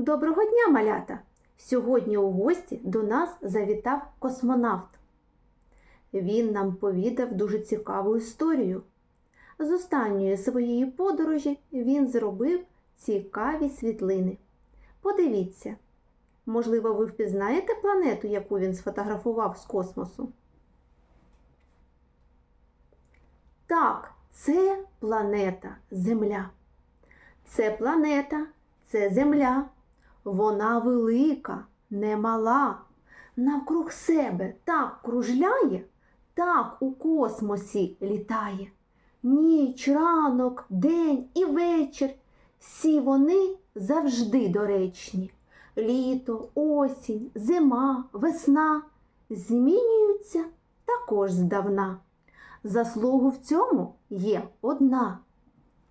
Доброго дня, малята! Сьогодні у гості до нас завітав космонавт. Він нам повідав дуже цікаву історію. З останньої своєї подорожі він зробив цікаві світлини. Подивіться, можливо, ви впізнаєте планету, яку він сфотографував з космосу? Так, це планета Земля. Це планета, це Земля. Вона велика, немала. Навкруг себе так кружляє, так у космосі літає. Ніч, ранок, день і вечір. Всі вони завжди доречні. Літо, осінь, зима, весна змінюються також здавна. Заслугу в цьому є одна,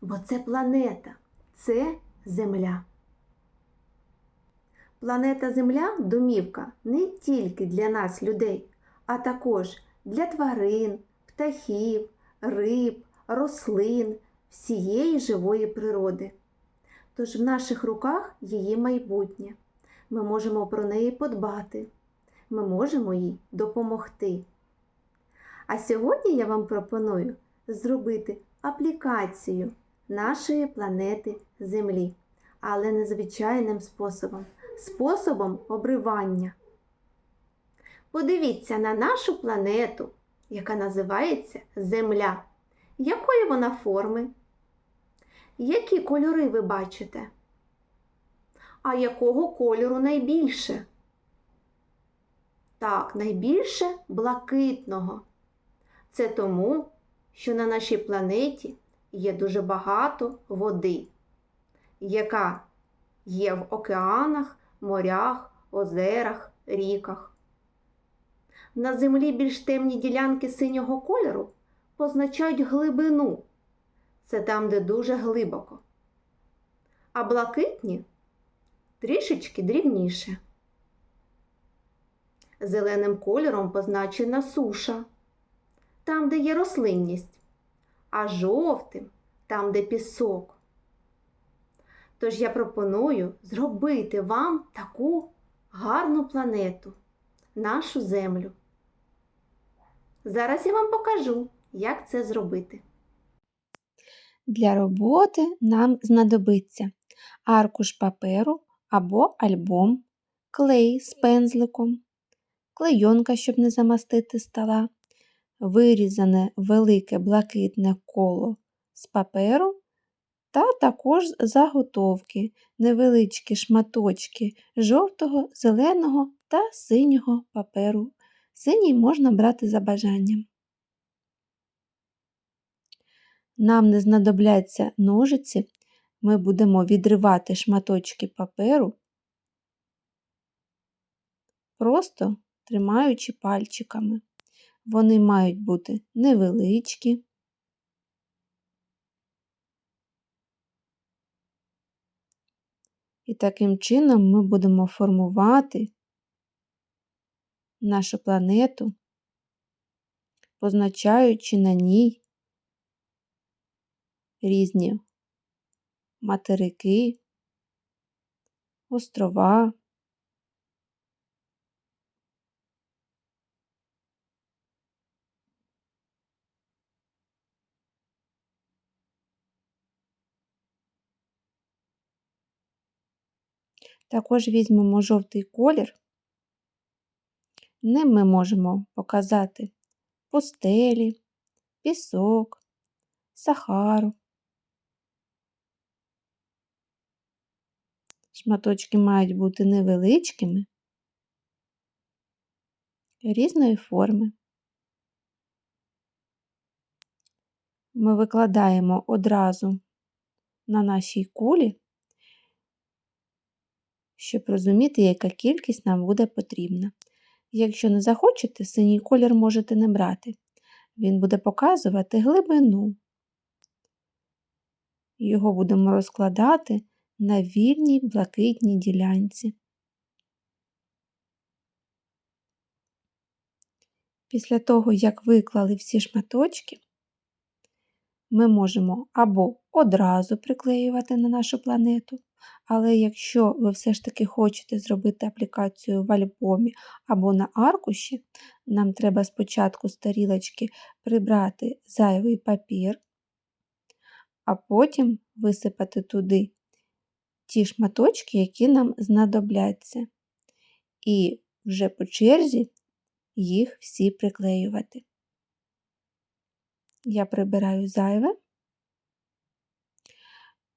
бо це планета, це Земля. Планета Земля домівка не тільки для нас, людей, а також для тварин, птахів, риб, рослин, всієї живої природи. Тож в наших руках її майбутнє. Ми можемо про неї подбати, ми можемо їй допомогти. А сьогодні я вам пропоную зробити аплікацію нашої планети Землі, але незвичайним способом способом обривання. Подивіться на нашу планету, яка називається Земля. Якої вона форми? Які кольори ви бачите? А якого кольору найбільше? Так, найбільше блакитного. Це тому, що на нашій планеті є дуже багато води, яка є в океанах, морях, озерах, ріках. На землі більш темні ділянки синього кольору позначають глибину. Це там, де дуже глибоко. А блакитні трішечки дрібніше. Зеленим кольором позначена суша, там, де є рослинність, а жовтим там, де пісок. Тож я пропоную зробити вам таку гарну планету, нашу Землю. Зараз я вам покажу, як це зробити. Для роботи нам знадобиться аркуш паперу або альбом, клей з пензликом, клейонка, щоб не замастити стола, вирізане велике блакитне коло з паперу та також заготовки, невеличкі шматочки жовтого, зеленого та синього паперу. Синій можна брати за бажанням. Нам не знадобляться ножиці, ми будемо відривати шматочки паперу, просто тримаючи пальчиками. Вони мають бути невеличкі. І таким чином ми будемо формувати нашу планету, позначаючи на ній різні материки, острова. Також візьмемо жовтий колір. Ним ми можемо показати пустелі, пісок, сахару. Шматочки мають бути невеличкими, різної форми. Ми викладаємо одразу на нашій кулі, щоб розуміти, яка кількість нам буде потрібна. Якщо не захочете, синій колір можете не брати. Він буде показувати глибину. Його будемо розкладати на вільній блакитній ділянці. Після того, як виклали всі шматочки, ми можемо або одразу приклеювати на нашу планету, Але якщо ви все ж таки хочете зробити аплікацію в альбомі або на аркуші, нам треба спочатку з тарілочки прибрати зайвий папір, а потім висипати туди ті шматочки, які нам знадобляться, і вже по черзі їх всі приклеювати. Я прибираю зайве.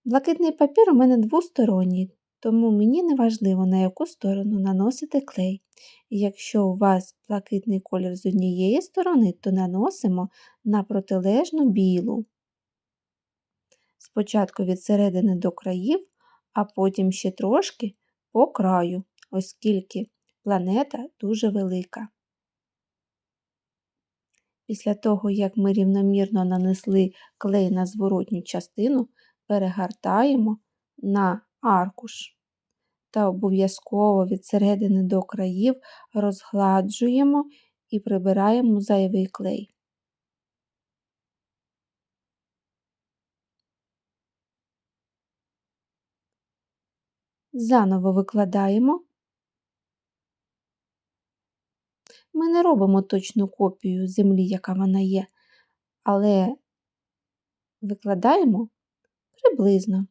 Блакитний папір у мене двосторонній, тому мені не важливо, на яку сторону наносити клей. Якщо у вас блакитний колір з однієї сторони, то наносимо на протилежну білу. Спочатку від середини до країв, а потім ще трошки по краю, оскільки планета дуже велика. Після того, як ми рівномірно нанесли клей на зворотню частину, перегортаємо на аркуш та обов'язково від середини до країв розгладжуємо і прибираємо зайвий клей. Заново викладаємо. Ми не робимо точну копію землі, яка вона є, але викладаємо приблизно.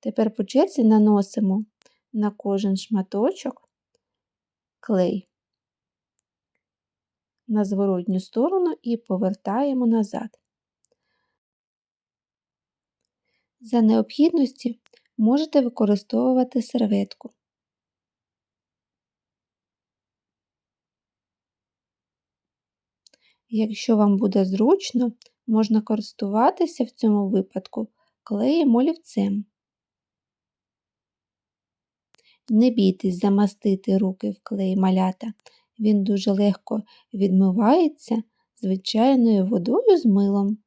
Тепер по черзі наносимо на кожен шматочок клей на зворотню сторону і повертаємо назад. За необхідності можете використовувати серветку. Якщо вам буде зручно, можна користуватися в цьому випадку клеєм олівцем. Не бійтесь замастити руки в клей малята, він дуже легко відмивається звичайною водою з милом.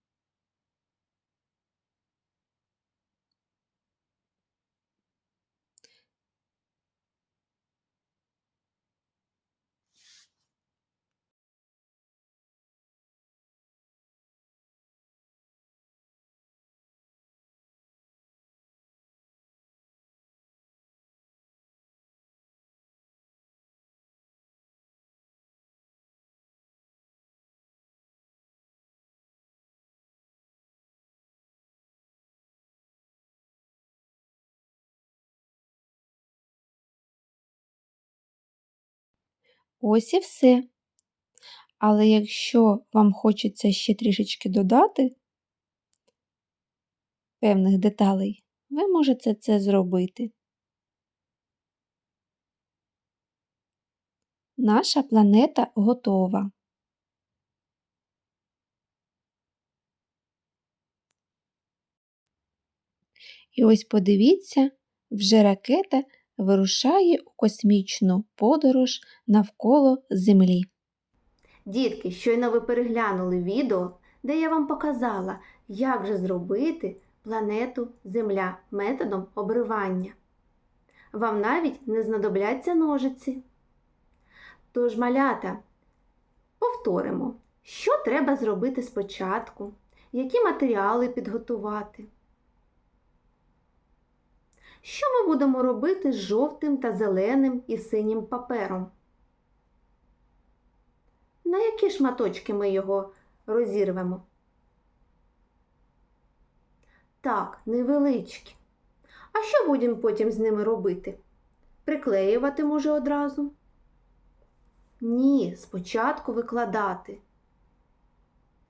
Ось і все. Але якщо вам хочеться ще трішечки додати певних деталей, ви можете це зробити. Наша планета готова. І ось подивіться, вже ракета вирушає у космічну подорож навколо Землі. Дітки, щойно ви переглянули відео, де я вам показала, як же зробити планету Земля методом обривання. Вам навіть не знадобляться ножиці. Тож, малята, повторимо, що треба зробити спочатку, які матеріали підготувати. Що ми будемо робити з жовтим та зеленим і синім папером? На які шматочки ми його розірвемо? Так, невеличкі. А що будемо потім з ними робити? Приклеювати може одразу? Ні, спочатку викладати.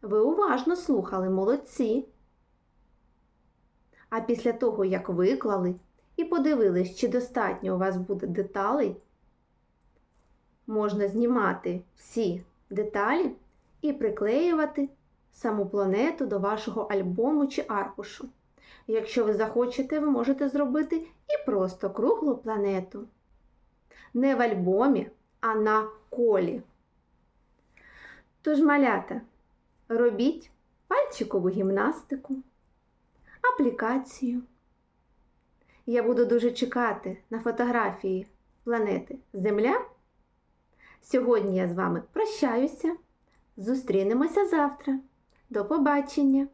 Ви уважно слухали, молодці. А після того, як виклали і подивились, чи достатньо у вас буде деталей, можна знімати всі деталі і приклеювати саму планету до вашого альбому чи аркушу. Якщо ви захочете, ви можете зробити і просто круглу планету. Не в альбомі, а на колі. Тож, малята, робіть пальчикову гімнастику, аплікацію. Я буду дуже чекати на фотографії планети Земля. Сьогодні я з вами прощаюся. Зустрінемося завтра. До побачення!